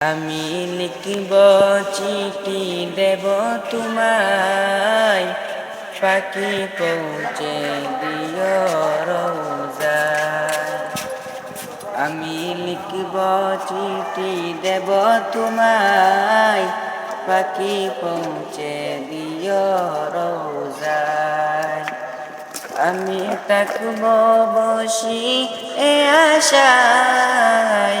আমি লিখব চিঠি দেব তোমায়। পাখি পৌঁছে দিও রোজায় আমি লিখব চিঠি দেব তোমায়। পাখি পৌঁছে দিও রোজায় আমি থাকব বসি এ আশায়।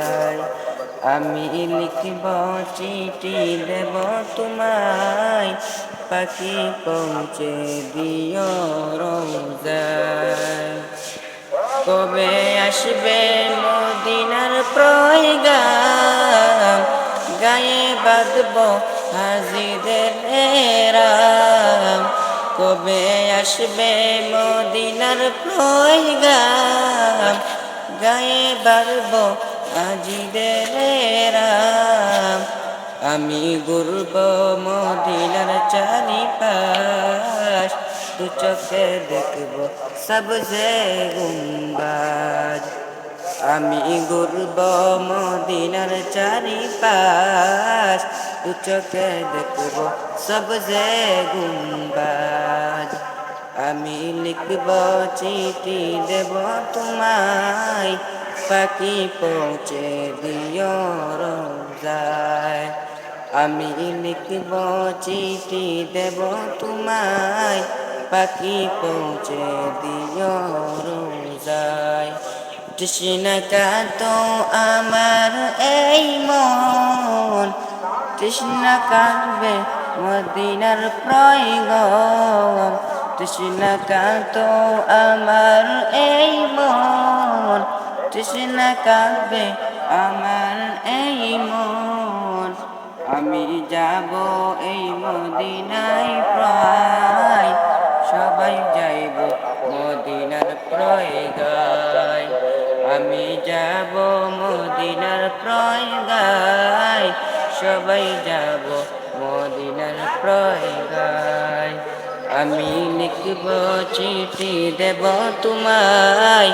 আমি লিখব চিঠি দেব তোমায়, পাখি পৌঁছে দিও রোজায়। কবে আসবে মদিনার প্রয়গাম? গায়ে বাঁধব হাজিদের রাম কবে আসবে মদিনার প্রয়গাম? গায়ে বাঁধব হাজিদের রাম, আমি ঘুরব মদিনার চারিপাশ। তু চোখে দেখব সবজে গুম্বাজ। আমি ঘুরব মদিনার চারিপাশ। তু চোখে দেখব সবজে গুম্বাজ। আমি লিখব চিঠি দেব তোমায়। পাখি পৌঁছে দিও রোজায়। আমি লিখব চিঠি দেব তোমায় পাখি পৌঁছে দিও রোজায়। তৃষ্ণা তো আমার এই মন তৃষ্ণা কাটবে মদিনার প্রয়োগ তৃষ্ণা তো আমার এই মন তৃষ্ণা কাটবে আমার এই মন। আমি যাব এই মদিনায় প্রায়। সবাই যাইব মদিনার প্রয়গায়। আমি যাব মদিনার প্রয়গায়। সবাই যাব মদিনার প্রয়গায়। আমি লিখব চিঠি দেব তোমায়।